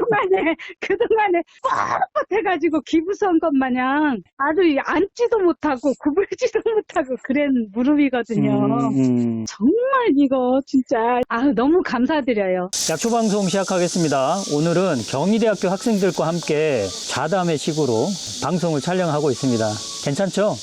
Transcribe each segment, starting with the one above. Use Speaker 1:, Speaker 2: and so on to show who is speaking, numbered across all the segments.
Speaker 1: 그동안에, 그동안에 뻣뻣해가지고 기부스한 것 마냥 아주 앉지도 못하고 구부러지도 못하고 그런 무릎이거든요.
Speaker 2: 음, 음.
Speaker 1: 정말 이거 진짜, 아 너무 감사드려요.
Speaker 2: 약초 방송 시작하겠습니다. 오늘은 경희대학교 학생들과 함께 자담의 식으로 방송을 촬영하고 있습니다. 괜찮죠?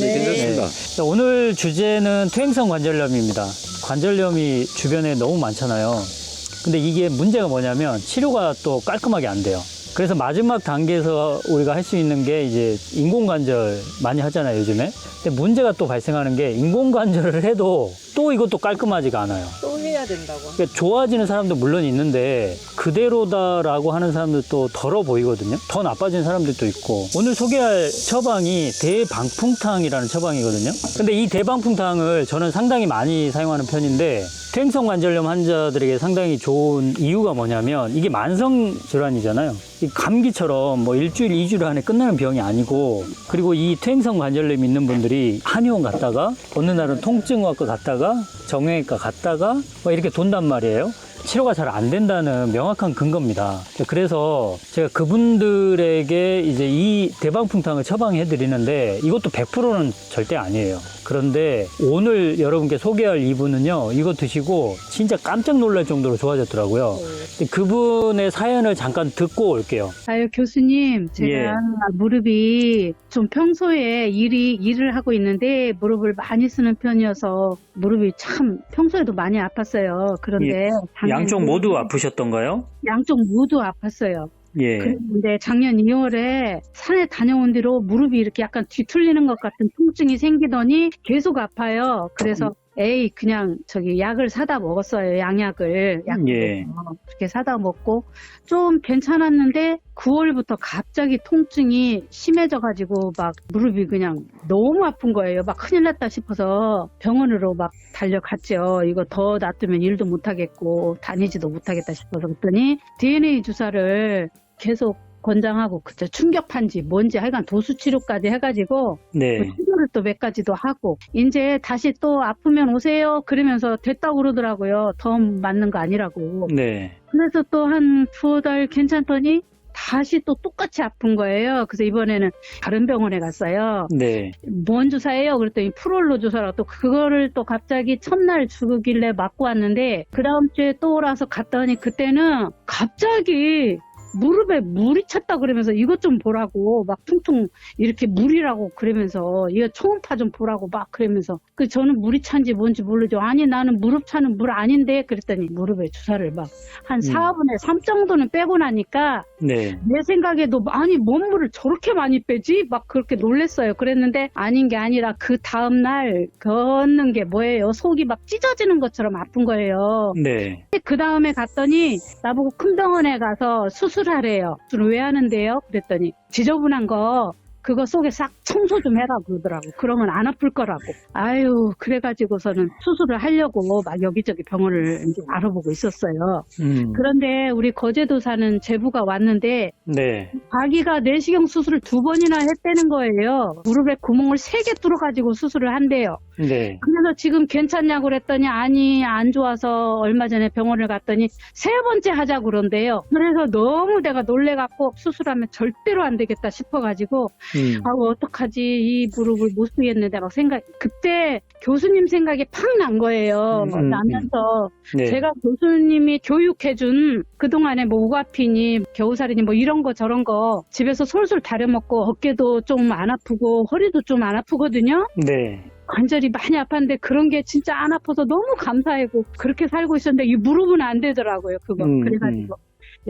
Speaker 3: 네, 괜찮습니다.
Speaker 2: 자, 오늘 주제는 퇴행성 관절염입니다. 관절염이 주변에 너무 많잖아요. 근데 이게 문제가 뭐냐면 치료가 또 깔끔하게 안 돼요. 그래서 마지막 단계에서 우리가 할 수 있는 게 이제 인공관절 많이 하잖아요, 요즘에. 근데 문제가 또 발생하는 게 인공관절을 해도 또 이것도 깔끔하지가 않아요.
Speaker 3: 또 해야 된다고.
Speaker 2: 그러니까 좋아지는 사람도 물론 있는데 그대로다라고 하는 사람들도 덜어 보이거든요. 더 나빠진 사람들도 있고 오늘 소개할 처방이 대방풍탕이라는 처방이거든요. 근데 이 대방풍탕을 저는 상당히 많이 사용하는 편인데 퇴행성 관절염 환자들에게 상당히 좋은 이유가 뭐냐면 이게 만성 질환이잖아요. 이 감기처럼 뭐 일주일, 이주일 안에 끝나는 병이 아니고 그리고 이 퇴행성 관절염 있는 분들이 한의원 갔다가 어느 날은 통증의학과 갔다가 정형외과 갔다가 뭐 이렇게 돈단 말이에요. 치료가 잘 안 된다는 명확한 근거입니다. 그래서 제가 그분들에게 이제 이 대방풍탕을 처방해 드리는데 이것도 100%는 절대 아니에요. 그런데 오늘 여러분께 소개할 이분은요, 이거 드시고 진짜 깜짝 놀랄 정도로 좋아졌더라고요. 근데 그분의 사연을 잠깐 듣고 올게요.
Speaker 1: 아유 교수님 제가
Speaker 2: 예.
Speaker 1: 무릎이 좀 평소에 일이 일을 하고 있는데 무릎을 많이 쓰는 편이어서 무릎이 참 평소에도 많이 아팠어요. 그런데 작년
Speaker 2: 양쪽 모두 아프셨던가요?
Speaker 1: 양쪽 모두 아팠어요.
Speaker 2: 예.
Speaker 1: 그런데 작년 2월에 산에 다녀온 뒤로 무릎이 이렇게 약간 뒤틀리는 것 같은 통증이 생기더니 계속 아파요. 그래서 에이 그냥 저기 약을 사다 먹었어요. 양약을 약
Speaker 2: 예.
Speaker 1: 그렇게 사다 먹고 좀 괜찮았는데 9월부터 갑자기 통증이 심해져 가지고 막 무릎이 그냥 너무 아픈 거예요. 막 큰일 났다 싶어서 병원으로 막 달려갔죠. 이거 더 놔두면 일도 못 하겠고 다니지도 못하겠다 싶어서 그랬더니 DNA 주사를 계속 권장하고 그때 충격판지 뭔지 하여간 도수치료까지 해가지고
Speaker 2: 네.
Speaker 1: 그 치료를 또 몇 가지도 하고 이제 다시 또 아프면 오세요 그러면서 됐다고 그러더라고요 더 맞는 거 아니라고
Speaker 2: 네.
Speaker 1: 그래서 또 한 두어 달 괜찮더니 다시 또 똑같이 아픈 거예요 그래서 이번에는 다른 병원에 갔어요
Speaker 2: 네.
Speaker 1: 뭔 주사예요 그랬더니 프롤로 주사라고 또 그거를 또 갑자기 첫날 주길래 맞고 왔는데 그 다음 주에 또 오라서 갔더니 그때는 갑자기 무릎에 물이 찼다 그러면서 이것 좀 보라고 막 퉁퉁 이렇게 물이라고 그러면서 이거 초음파 좀 보라고 막 그러면서 그 저는 물이 찬지 뭔지 모르죠 아니 나는 무릎 차는 물 아닌데 그랬더니 무릎에 주사를 막 한 4분의 3 정도는 빼고 나니까
Speaker 2: 네.
Speaker 1: 내 생각에도 아니 뭔 물을 저렇게 많이 빼지? 막 그렇게 놀랬어요. 그랬는데 아닌 게 아니라 그 다음 날 걷는 게 뭐예요? 속이 막 찢어지는 것처럼 아픈 거예요.
Speaker 2: 네.
Speaker 1: 그 다음에 갔더니 나보고 큰 병원에 가서 수술 하래요. 수술 왜 하는데요? 그랬더니 지저분한 거 그거 속에 싹 청소 좀 해라 그러더라고. 그러면 안 아플 거라고. 아유 그래가지고서는 수술을 하려고 막 여기저기 병원을 이제 알아보고 있었어요.
Speaker 2: 음.
Speaker 1: 그런데 우리 거제도 사는 제부가 왔는데
Speaker 2: 네.
Speaker 1: 자기가 내시경 수술을 두 번이나 했다는 거예요. 무릎에 구멍을 세 개 뚫어가지고 수술을 한대요.
Speaker 2: 네.
Speaker 1: 그래서 지금 괜찮냐고 그랬더니 아니 안 좋아서 얼마 전에 병원을 갔더니 세 번째 하자고 그런대요. 그래서 너무 내가 놀래갖고 수술하면 절대로 안 되겠다 싶어가지고
Speaker 2: 음.
Speaker 1: 아 어떡 하지 이 무릎을 못 쓰겠는데 막 생각 그때 교수님 생각이 팍 난 거예요.
Speaker 2: 음, 음,
Speaker 1: 나면서
Speaker 2: 네.
Speaker 1: 제가 교수님이 교육해준 그동안에 뭐 우가피니 겨우살이니 뭐 이런 거 저런 거 집에서 솔솔 다려먹고 어깨도 좀 안 아프고 허리도 좀 안 아프거든요.
Speaker 2: 네.
Speaker 1: 관절이 많이 아팠는데 그런 게 진짜 안 아파서 너무 감사하고 그렇게 살고 있었는데 이 무릎은 안 되더라고요. 그거
Speaker 2: 음,
Speaker 1: 그래가지고 이제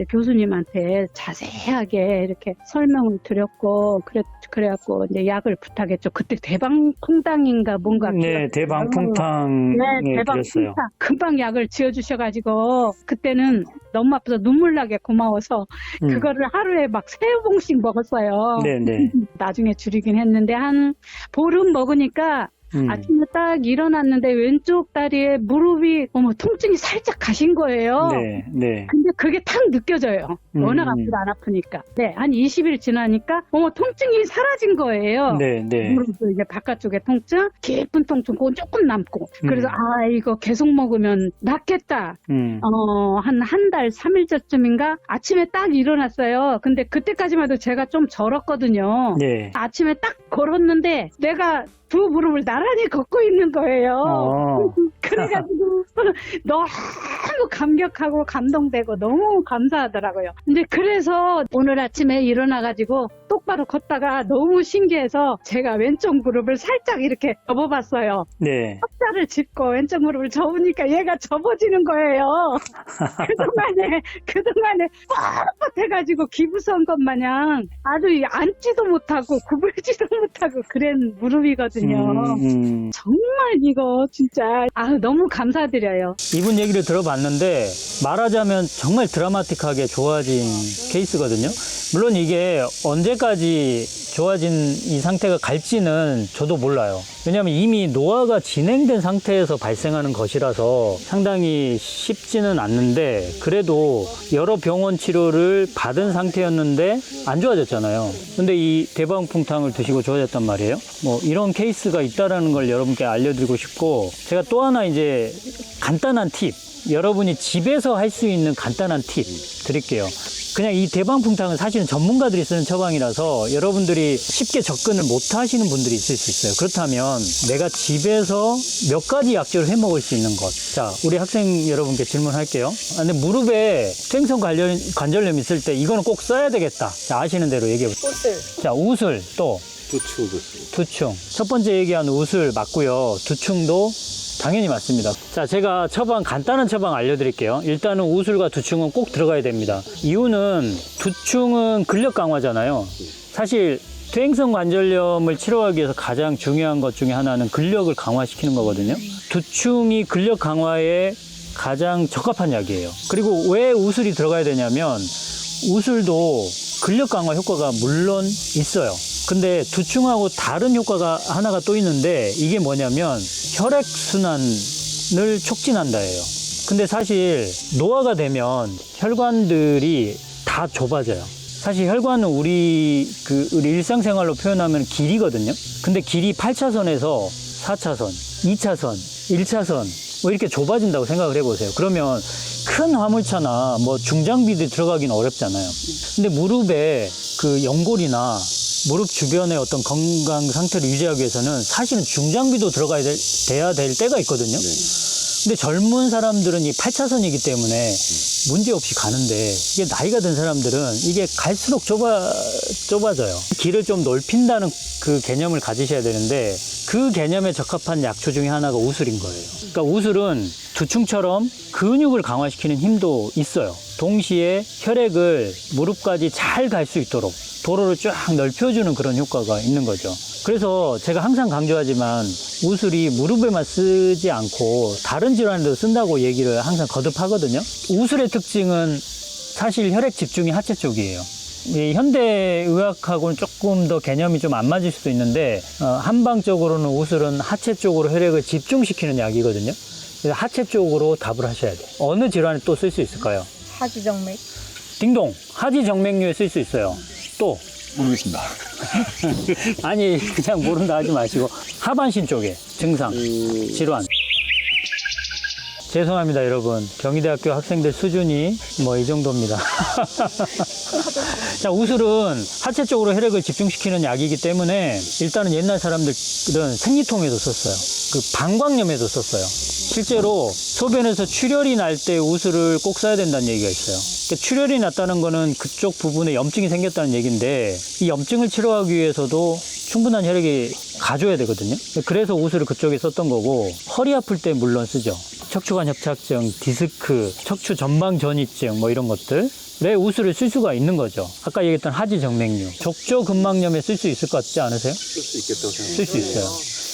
Speaker 1: 교수님한테 자세하게 이렇게 설명을 드렸고 그래 그래갖고 이제 약을 부탁했죠. 그때 대방통당인가 뭔가
Speaker 2: 네, 대방풍탕
Speaker 1: 네,
Speaker 2: 네.
Speaker 1: 진짜 금방 약을 지어주셔가지고 그때는 너무 아파서 눈물 나게 고마워서
Speaker 2: 음.
Speaker 1: 그거를 하루에 막 세 봉씩 먹었어요.
Speaker 2: 네, 네.
Speaker 1: 나중에 줄이긴 했는데 한 보름 먹으니까
Speaker 2: 음.
Speaker 1: 아침에 딱 일어났는데 왼쪽 다리에 무릎이 어머 통증이 살짝 가신 거예요.
Speaker 2: 네, 네.
Speaker 1: 근데 그게 탁 느껴져요.
Speaker 2: 음.
Speaker 1: 워낙 아프도 안 아프니까. 네, 한 20일 지나니까 어머 통증이 사라진 거예요.
Speaker 2: 네, 네.
Speaker 1: 무릎도 이제 바깥쪽에 통증, 깊은 통증, 그건 조금 남고. 그래서
Speaker 2: 음.
Speaker 1: 아 이거 계속 먹으면 낫겠다.
Speaker 2: 음.
Speaker 1: 어, 한, 한 달, 3일째쯤인가? 아침에 딱 일어났어요. 근데 그때까지만 해도 제가 좀 절었거든요.
Speaker 2: 네.
Speaker 1: 아침에 딱 걸었는데 내가 두 무릎을 나란히 걷고 있는 거예요.
Speaker 2: 어.
Speaker 1: 그래가지고 너무 감격하고 감동되고 너무 감사하더라고요. 근데 그래서 오늘 아침에 일어나가지고 똑바로 걷다가 너무 신기해서 제가 왼쪽 무릎을 살짝 이렇게 접어봤어요.
Speaker 2: 네.
Speaker 1: 짝을 짚고 왼쪽 무릎을 접으니까 얘가 접어지는 거예요. 그동안에, 그동안에 뻣뻣해가지고 기부선 것 마냥 아주 앉지도 못하고 구부리지도 못하고 그런 무릎이거든요.
Speaker 2: 음, 음.
Speaker 1: 정말 이거 진짜 아 너무 감사드려요.
Speaker 2: 이분 얘기를 들어봤는데 말하자면 정말 드라마틱하게 좋아진 케이스거든요. 물론 이게 언제까지 좋아진 이 상태가 갈지는 저도 몰라요. 왜냐하면 이미 노화가 진행된 상태에서 발생하는 것이라서 상당히 쉽지는 않는데 그래도 여러 병원 치료를 받은 상태였는데 안 좋아졌잖아요. 근데 이 대방풍탕을 드시고 좋아졌단 말이에요. 뭐 이런 케이스가 있다라는 걸 여러분께 알려드리고 싶고 제가 또 하나 이제 간단한 팁 여러분이 집에서 할 수 있는 간단한 팁 드릴게요. 그냥 이 대방풍탕은 사실은 전문가들이 쓰는 처방이라서 여러분들이 쉽게 접근을 못 하시는 분들이 있을 수 있어요. 그렇다면 내가 집에서 몇 가지 약재를 해 먹을 수 있는 것. 자, 우리 학생 여러분께 질문할게요. 아, 근데 무릎에 퇴행성 관련, 관절염 있을 때 이거는 꼭 써야 되겠다. 자, 아시는 대로 얘기해 보세요.
Speaker 3: 꽃을
Speaker 2: 자, 우슬 또
Speaker 3: 부추 부추.
Speaker 2: 두충. 첫 번째 얘기한 우슬 맞고요. 두충도 당연히 맞습니다. 자, 제가 처방, 간단한 처방 알려드릴게요. 일단은 우슬과 두충은 꼭 들어가야 됩니다. 이유는 두충은 근력 강화잖아요. 사실 퇴행성 관절염을 치료하기 위해서 가장 중요한 것 중에 하나는 근력을 강화시키는 거거든요. 두충이 근력 강화에 가장 적합한 약이에요. 그리고 왜 우슬이 들어가야 되냐면 우슬도 근력 강화 효과가 물론 있어요. 근데 두충하고 다른 효과가 하나가 또 있는데 이게 뭐냐면 혈액순환을 촉진한다예요. 근데 사실 노화가 되면 혈관들이 다 좁아져요. 사실 혈관은 우리 그 우리 일상생활로 표현하면 길이거든요. 근데 길이 8차선에서 4차선, 2차선, 1차선 뭐 이렇게 좁아진다고 생각을 해보세요. 그러면 큰 화물차나 뭐 중장비들이 들어가기는 어렵잖아요. 근데 무릎에 그 연골이나 무릎 주변의 어떤 건강 상태를 유지하기 위해서는 사실은 중장비도 들어가야 될, 돼야 될 때가 있거든요. 근데 젊은 사람들은 이 8차선이기 때문에 문제 없이 가는데 이게 나이가 든 사람들은 이게 갈수록 좁아, 좁아져요. 길을 좀 넓힌다는 그 개념을 가지셔야 되는데 그 개념에 적합한 약초 중에 하나가 우슬인 거예요. 그러니까 우슬은 두충처럼 근육을 강화시키는 힘도 있어요. 동시에 혈액을 무릎까지 잘 갈 수 있도록 도로를 쫙 넓혀주는 그런 효과가 있는 거죠. 그래서 제가 항상 강조하지만 우슬이 무릎에만 쓰지 않고 다른 질환에도 쓴다고 얘기를 항상 거듭하거든요. 우슬의 특징은 사실 혈액 집중이 하체 쪽이에요. 이 현대 의학하고는 조금 더 개념이 좀 안 맞을 수도 있는데 어, 한방적으로는 우슬은 하체 쪽으로 혈액을 집중시키는 약이거든요. 그래서 하체 쪽으로 답을 하셔야 돼요. 어느 질환에 또 쓸 수 있을까요?
Speaker 3: 하지정맥.
Speaker 2: 딩동 하지 정맥류에 쓸 수 있어요. 또?
Speaker 4: 모르겠습니다.
Speaker 2: 아니 그냥 모른다 하지 마시고. 하반신 쪽에 증상 질환. 죄송합니다 여러분. 경희대학교 학생들 수준이 뭐 이 정도입니다. 자 우슬은 하체 쪽으로 혈액을 집중시키는 약이기 때문에 일단은 옛날 사람들은 생리통에도 썼어요. 그 방광염에도 썼어요 실제로 소변에서 출혈이 날 때 우슬을 꼭 써야 된다는 얘기가 있어요 그러니까 출혈이 났다는 거는 그쪽 부분에 염증이 생겼다는 얘기인데 이 염증을 치료하기 위해서도 충분한 혈액이 가줘야 되거든요. 그래서 우슬을 그쪽에 썼던 거고 허리 아플 때 물론 쓰죠. 척추관 협착증, 디스크, 척추 전방 전이증 뭐 이런 것들. 왜 우슬을 쓸 수가 있는 거죠. 아까 얘기했던 하지 정맥류, 족저 근막염에 쓸 수 있을 것 같지 않으세요?
Speaker 3: 쓸 수 있겠다고 생각합니다.
Speaker 2: 쓸 수 있어요.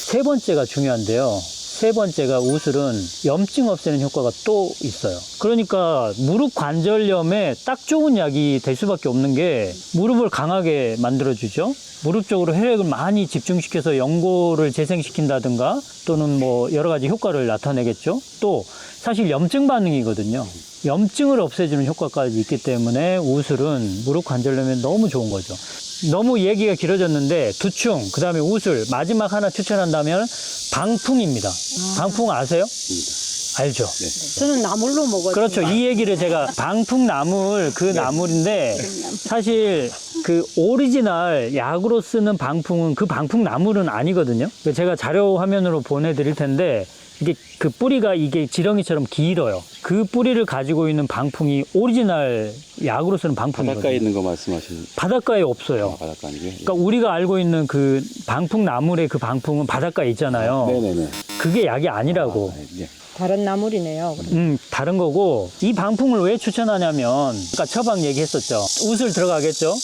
Speaker 2: 세 번째가 중요한데요. 세 번째가 우슬은 염증 없애는 효과가 또 있어요. 그러니까 무릎 관절염에 딱 좋은 약이 될 수밖에 없는 게 무릎을 강하게 만들어주죠. 무릎 쪽으로 혈액을 많이 집중시켜서 연골을 재생시킨다든가 또는 뭐 여러 가지 효과를 나타내겠죠. 또 사실 염증 반응이거든요. 염증을 없애주는 효과까지 있기 때문에 우슬은 무릎 관절염에 너무 좋은 거죠. 너무 얘기가 길어졌는데 두충, 그 다음에 우슬, 마지막 하나 추천한다면 방풍입니다. 방풍 아세요? 알죠?
Speaker 4: 저는 나물로 먹어요.
Speaker 2: 그렇죠. 이 얘기를 제가 방풍 나물 그 나물인데 사실 그 오리지널 약으로 쓰는 방풍은 그 방풍 나물은 아니거든요. 제가 자료 화면으로 보내드릴 텐데 이게 그 뿌리가 이게 지렁이처럼 길어요. 그 뿌리를 가지고 있는 방풍이 오리지널 약으로 쓰는 방풍이거든요.
Speaker 3: 바닷가에 있는 거 말씀하시는
Speaker 2: 바닷가에 없어요.
Speaker 3: 아, 바닷가 아니고요?
Speaker 2: 그러니까 우리가 알고 있는 그 방풍 나물의 그 방풍은 바닷가에 있잖아요.
Speaker 3: 네네네.
Speaker 2: 그게 약이 아니라고.
Speaker 3: 아, 네.
Speaker 4: 다른 나물이네요.
Speaker 2: 음, 다른 거고 이 방풍을 왜 추천하냐면 아까 처방 얘기했었죠. 웃을 들어가겠죠.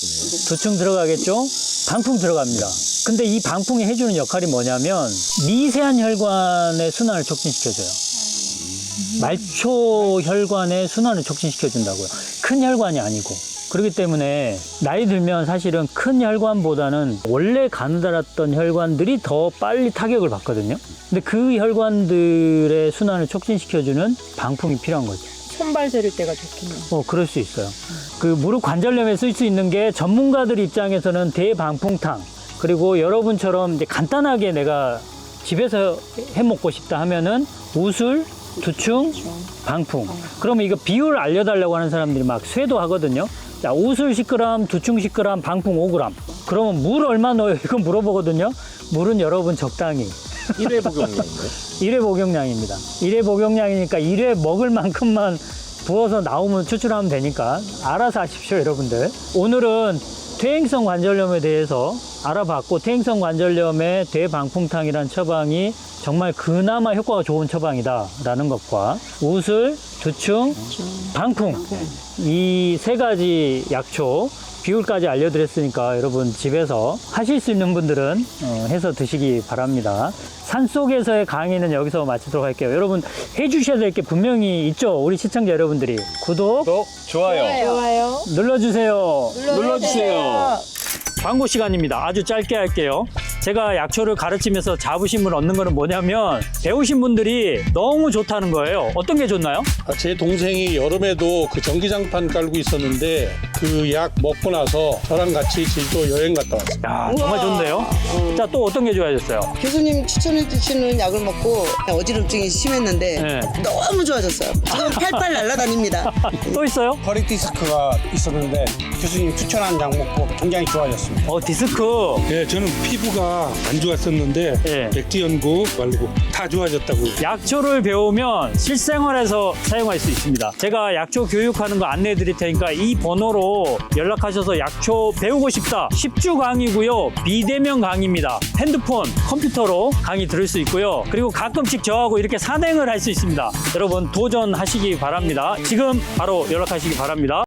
Speaker 2: 두층 들어가겠죠. 방풍 들어갑니다. 근데 이 방풍이 해주는 역할이 뭐냐면 미세한 혈관의 순환을 촉진시켜줘요. 말초 혈관의 순환을 촉진시켜 준다고요. 큰 혈관이 아니고. 그렇기 때문에 나이 들면 사실은 큰 혈관보다는 원래 가느다랐던 혈관들이 더 빨리 타격을 받거든요. 근데 그 혈관들의 순환을 촉진시켜주는 방풍이 필요한 거죠.
Speaker 4: 손발 저릴 때가 좋겠네요.
Speaker 2: 어, 그럴 수 있어요. 그 무릎 관절염에 쓸 수 있는 게 전문가들 입장에서는 대방풍탕 그리고 여러분처럼 이제 간단하게 내가 집에서 해 먹고 싶다 하면은 우술, 두충, 방풍. 그러면 이거 비율을 알려달라고 하는 사람들이 막 쇄도 하거든요. 자, 우술 10g, 두충 10g, 방풍 5g. 그러면 물 얼마 넣어요? 이거 물어보거든요. 물은 여러분 적당히.
Speaker 3: 1회 복용량인가요?
Speaker 2: 1회 복용량입니다. 1회 복용량이니까 1회 먹을 만큼만 부어서 나오면 추출하면 되니까 알아서 하십시오, 여러분들. 오늘은 퇴행성 관절염에 대해서 알아봤고 퇴행성 관절염의 대방풍탕이라는 처방이 정말 그나마 효과가 좋은 처방이다라는 것과 우슬, 두충, 방풍 이 세 가지 약초 비율까지 알려드렸으니까 여러분 집에서 하실 수 있는 분들은 어, 해서 드시기 바랍니다. 산 속에서의 강의는 여기서 마치도록 할게요. 여러분 해주셔야 될 게 분명히 있죠. 우리 시청자 여러분들이 구독
Speaker 3: 또 좋아요.
Speaker 4: 좋아요.
Speaker 2: 눌러주세요.
Speaker 3: 눌러주세요.
Speaker 2: 광고 시간입니다. 아주 짧게 할게요. 제가 약초를 가르치면서 자부심을 얻는 거는 뭐냐면 배우신 분들이 너무 좋다는 거예요. 어떤 게 좋나요?
Speaker 5: 아, 제 동생이 여름에도 그 전기장판 깔고 있었는데 그 약 먹고 나서 저랑 같이 제주도 여행 갔다 왔어요.
Speaker 2: 야, 정말 좋네요. 자, 또 어떤 게 좋아졌어요?
Speaker 6: 교수님 추천해 주시는 약을 먹고 어지럼증이 심했는데
Speaker 2: 네.
Speaker 6: 너무 좋아졌어요. 지금 팔팔 날아다닙니다.
Speaker 2: 또 있어요?
Speaker 7: 허리 디스크가 있었는데 교수님 추천한 약 먹고 굉장히 좋아졌습니다.
Speaker 2: 어, 디스크.
Speaker 5: 예, 저는 피부가 안 좋았었는데
Speaker 2: 예.
Speaker 5: 백지 연구 말고 다 좋아졌다고.
Speaker 2: 약초를 배우면 실생활에서 사용할 수 있습니다. 제가 약초 교육하는 거 안내해 드릴 테니까 이 번호로 연락하셔서 약초 배우고 싶다. 10주 강의고요. 비대면 강의입니다. 핸드폰, 컴퓨터로 강의 들을 수 있고요. 그리고 가끔씩 저하고 이렇게 산행을 할 수 있습니다. 여러분 도전하시기 바랍니다. 지금 바로 연락하시기 바랍니다.